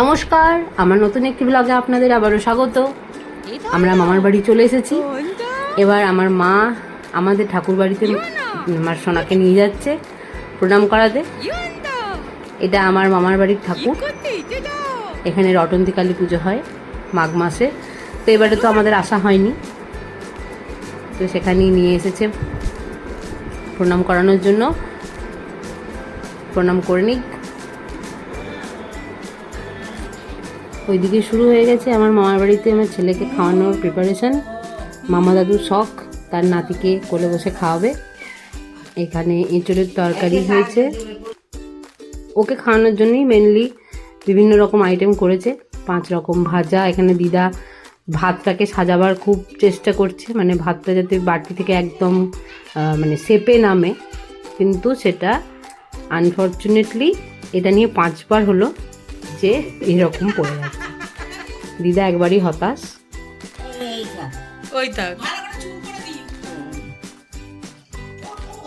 নমস্কার, আমার নতুন একটি ব্লগে আপনাদের আবারও স্বাগত। আমরা মামার বাড়ি চলে এসেছি। এবার আমার মা আমাদের ঠাকুর বাড়িতে আমার সোনাকে নিয়ে যাচ্ছে প্রণাম করাতে। এটা আমার মামার বাড়ির ঠাকুর। এখানে রটন্তী কালী পুজো হয় মাঘ মাসে। তো এবারে তো আমাদের আসা হয়নি। তো সেখানেই নিয়ে এসেছে প্রণাম করানোর জন্য। প্রণাম করে নিক ওইদিকে শুরু হয়ে গেছে আমার মামার বাড়িতে আমার ছেলেকে খাওয়ানোর প্রিপারেশান মামা দাদুর শখ তার নাতিকে কোলে বসে খাওয়াবে। এখানে এঁচড়ের তরকারি হয়েছে। ওকে খাওয়ানোর জন্যই মেনলি বিভিন্ন রকম আইটেম করেছে। পাঁচ রকম ভাজা। এখানে দিদা ভাতটাকে সাজাবার খুব চেষ্টা করছে। মানে ভাতটা যাতে বাটি থেকে একদম মানে সেপে নামে। কিন্তু সেটা আনফর্চুনেটলি এটা নিয়ে পাঁচবার হলো যে এরকম পড়ে যাচ্ছে দিদা একবারই হতাশ। ওই থাক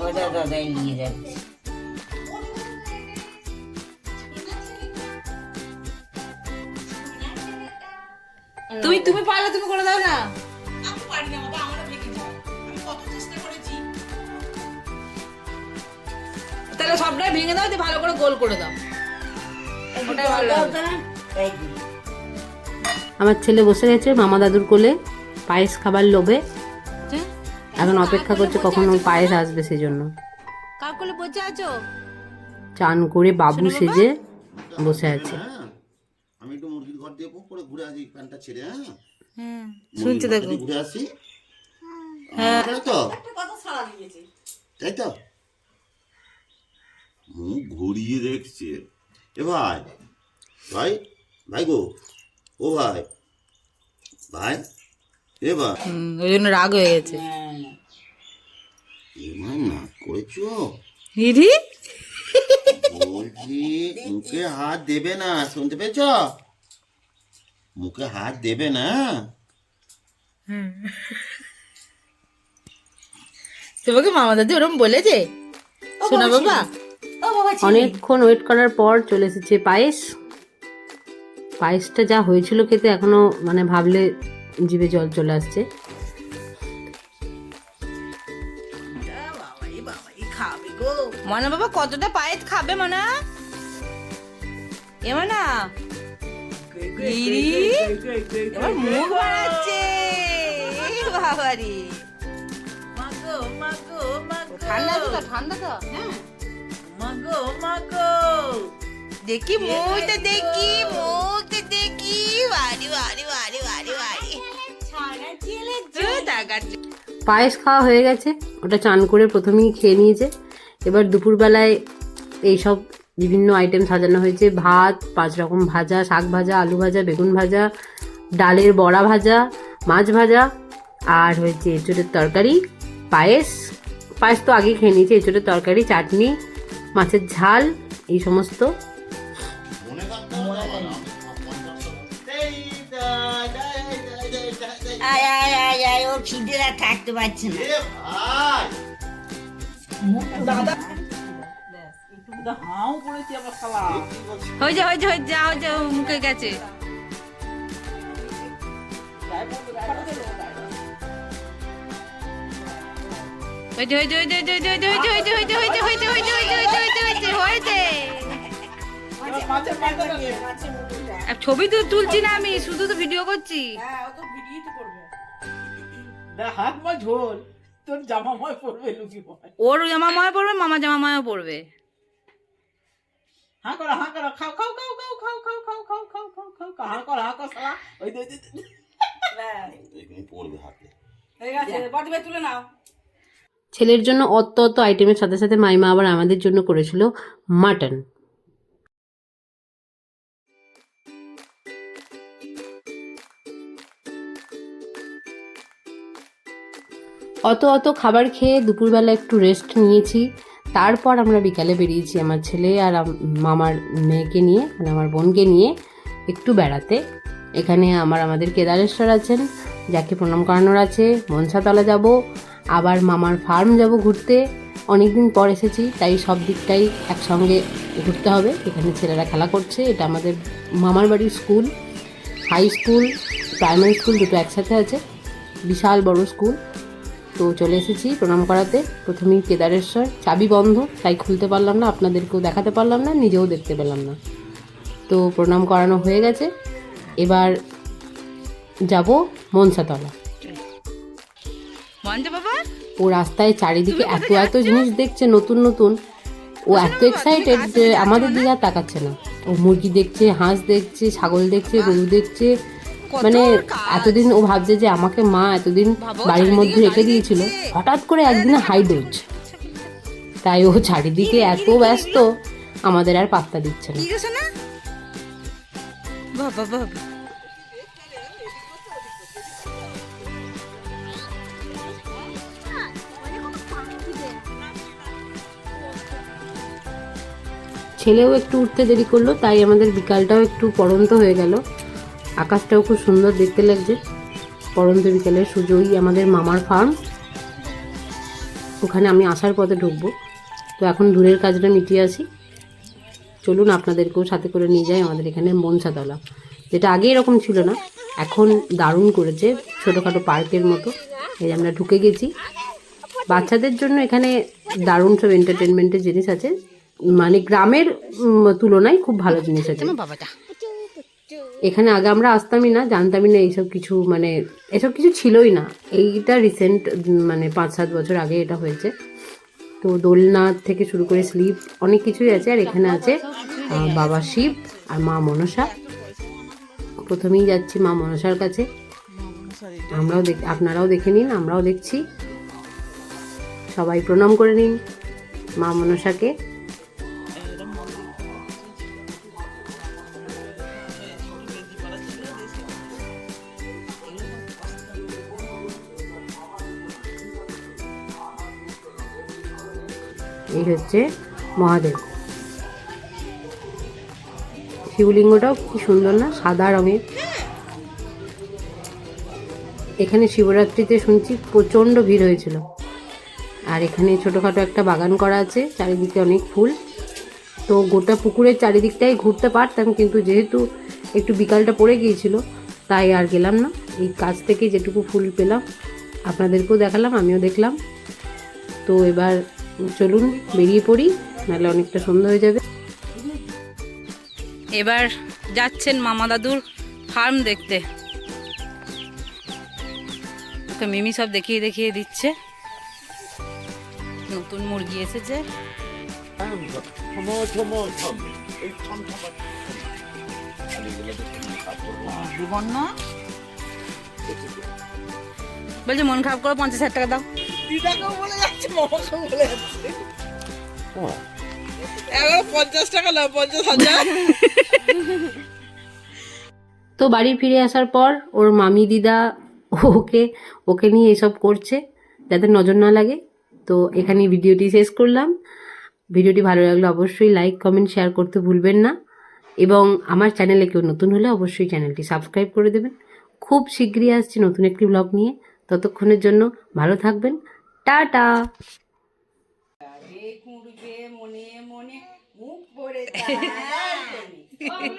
ওটা দাদাই নিয়ে যাচ্ছে। তুমি তুমি পারলে তুমি করে দাও না। তাহলে সবটাই ভেঙে দাও দিয়ে ভালো করে গোল করে দাও। ওটাই ভালো। আমার ছেলে বসে গেছে মামা দাদুর কোলে পায়েস খাবার লোভে। এখন অপেক্ষা করছে কখন পায়েস আসবে সেই জন্য কার কোলে আছো? চান করে বাবু সেজে বসে আছে। হ্যাঁ আমি একটু মুরগির ঘর দিয়ে করে ঘুরে আসি প্যান্টটা ছেড়ে হ্যাঁ? হ্যাঁ শুনছি দেখো। ঘুরে আসি। হ্যাঁ। তাই তো? তাই তো? মুখ ঘুরিয়ে দেখছে। এ ভাই ভাই ভাই গো। ও ভাই ভাই এ ভাই ওই জন্য রাগ হয়ে গেছে। এ ভাই না করেছ? হিরি বলছি মুখে হাত দেবে না শুনতে পেয়েছ? মুখে হাত দেবে না? তোমাকে মামা দাদি ওরম বলেছে? শোনা বাবা অনেকক্ষণ ওয়েট করার পর চলে এসেছে পায়েস। পায়েসটা যা হয়েছিল খেতে এখনও মানে ভাবলে জিভে জল চলে আসছে। মনা বাবা কতটা পায়েস খাবে মনা এ মনা মুখ তো তো। দেখি মুখটা, দেখি দেখি পায়েস খাওয়া হয়ে গেছে ওটা চান করে প্রথমেই খেয়ে নিয়েছে এবার দুপুরবেলায় এইসব বিভিন্ন আইটেম সাজানো হয়েছে ভাত পাঁচ রকম ভাজা শাক ভাজা আলু ভাজা বেগুন ভাজা ডালের বড়া ভাজা মাছ ভাজা আর হয়েছে এঁচড়ের তরকারি পায়েস পায়েস তো আগে খেয়ে নিয়েছে এঁচড়ের তরকারি চাটনি মাছের ঝাল এই সমস্ত আয় আয় খিদে আর থাকতে পারছে না হয়েছে হয়েছে হয়েছে যা হয়েছে ও মুখে গেছে হয়েছে হয়েছে হয়েছে হয়েছে হয়েছে হয়েছে হয়েছে হয়েছে হয়েছে হয়েছে হয়েছে হয়েছে হয়েছে হয়েছে হয়েছে আর ছবি তো তুলছি না আমি শুধু তো ভিডিও করছি হাত মা ঝোল তোর জামা ময় পড়বে লুকি ওর জামা ময় পড়বে মামা জামা ময় পড়বে হা করো হা করো খাও খাও খাও খাও খাও খাও খাও খাও খাও খাও খাও খাও হা করো হা করো সালা ওই দে দে পড়বে হাতে ছেলের জন্য অত অত আইটেমের সাথে সাথে মাইমা আবার আমাদের জন্য করেছিল মাটন অত অত খাবার খেয়ে দুপুরবেলা একটু রেস্ট নিয়েছি। তারপর আমরা বিকালে বেরিয়েছি আমার ছেলে আর মামার মেয়েকে নিয়ে মানে আমার বোনকে নিয়ে একটু বেড়াতে। এখানে আমার, আমাদের কেদারেশ্বর আছেন, যাকে প্রণাম করানোর আছে, মনসাতলা যাব, আবার মামার ফার্ম যাব ঘুরতে। অনেক দিন পর এসেছি, তাই সব দিকটাই একসঙ্গে ঘুরতে হবে। এখানে ছেলেরা খেলা করছে, এটা আমাদের মামার বাড়ির school high school primary school দুটো একসাথে আছে, বিশাল বড় স্কুল তো চলে এসেছি প্রণাম করাতে। প্রথমেই কেদারেশ্বর চাবি বন্ধ তাই খুলতে পারলাম না আপনাদেরকেও দেখাতে পারলাম না নিজেও দেখতে পেলাম না। তো প্রণাম করানো হয়ে গেছে। এবার যাব মনসাতলা। ও রাস্তায় চারিদিকে এত এত জিনিস দেখছে নতুন নতুন। ও এত এক্সাইটেড যে আমাদের দিকে আর তাকাচ্ছে না। ও মুরগি দেখছে হাঁস দেখছে ছাগল দেখছে গরু দেখছে মানে এতদিন ও ভাবছে যে আমাকে মা এতদিন বাড়ির মধ্যে রেখে দিয়েছিল। হঠাৎ করে একদিন হাইড হচ্ছে তাই ও চারিদিকে এত ব্যস্ত আমাদের আর পাত্তা দিচ্ছে না। বাবা বাবা। ছেলেও একটু উঠতে দেরি করল তাই আমাদের বিকালটাও একটু পড়ন্ত হয়ে গেল। আকাশটাও খুব সুন্দর দেখতে লাগছে। পড়ন্ত বিকালের সুযোগই আমাদের মামার ফার্ম ওখানে আমি আসার পথে ঢুকবো। তো এখন দূরের কাজটা মিটিয়ে আসি। চলুন আপনাদেরকেও সাথে করে নিয়ে যাই আমাদের এখানে মনসাতলা। যেটা আগে এরকম ছিল না, এখন দারুণ করেছে ছোটোখাটো পার্কের মতো। এই আমরা ঢুকে গেছি। বাচ্চাদের জন্য এখানে দারুণ সব এন্টারটেনমেন্টের জিনিস আছে। মানে গ্রামের তুলনায় খুব ভালো জিনিস আছে। এখানে আগে আমরা আসতামই না, জানতামই না এইসব কিছু মানে এসব কিছু ছিলই না। এইটা রিসেন্ট মানে পাঁচ, সাত বছর আগে এটা হয়েছে। তো দোলনা থেকে শুরু করে স্লিপ, অনেক কিছুই আছে। আর এখানে আছে বাবা শিব আর মা মনসা। প্রথমেই যাচ্ছি মা মনসার কাছে। আমরাও দেখ, আপনারাও দেখে নিন, আমরাও দেখছি। সবাই প্রণাম করে নিন মা মনসাকে। এই হচ্ছে মহাদেব। শিবলিঙ্গটাও কি সুন্দর না, সাদা রঙের। এখানে শিবরাত্রিতে শুনছি প্রচণ্ড ভিড় হয়েছিল। আর এখানে ছোটোখাটো একটা বাগান করা আছে, চারিদিকে অনেক ফুল। তো গোটা পুকুরের চারিদিকটাই ঘুরতে পারতাম, কিন্তু যেহেতু একটু বিকালটা পড়ে গিয়েছিল, তাই আর গেলাম না। এই কাছ থেকে যেটুকু ফুল পেলাম, আপনাদেরকেও দেখালাম, আমিও দেখলাম। তো এবার চলুন বেরিয়ে পড়ি, নাহলে অনেকটা সন্ধ্যা হয়ে যাবে। এবার যাচ্ছেন মামা দাদুর ফার্ম দেখতে। ওকে মিমি সব দেখিয়ে দেখিয়ে দিচ্ছে। নতুন মুরগি এসেছে। বলছে, মন খারাপ করে, পঞ্চাশ হাজার টাকা দাও। দিদাকেও বলে যাচ্ছে মামাকেও বলে যাচ্ছে। এগারো পঞ্চাশ টাকা না পঞ্চাশ হাজার। তো বাড়ি ফিরে আসার পর ওর মামি দিদা ওকে ওকে নিয়ে এসব করছে যাতে নজর না লাগে। তো এখানে ভিডিওটি শেষ করলাম। ভিডিওটি ভালো লাগলে অবশ্যই লাইক কমেন্ট শেয়ার করতে ভুলবেন না। এবং আমার চ্যানেলে কেউ নতুন হলে অবশ্যই চ্যানেলটি সাবস্ক্রাইব করে দেবেন। খুব শীঘ্রই আসছি নতুন একটি ব্লগ নিয়ে। ততক্ষণের জন্য ভালো থাকবেন। টাটা। মনে মনে মুখ পড়ে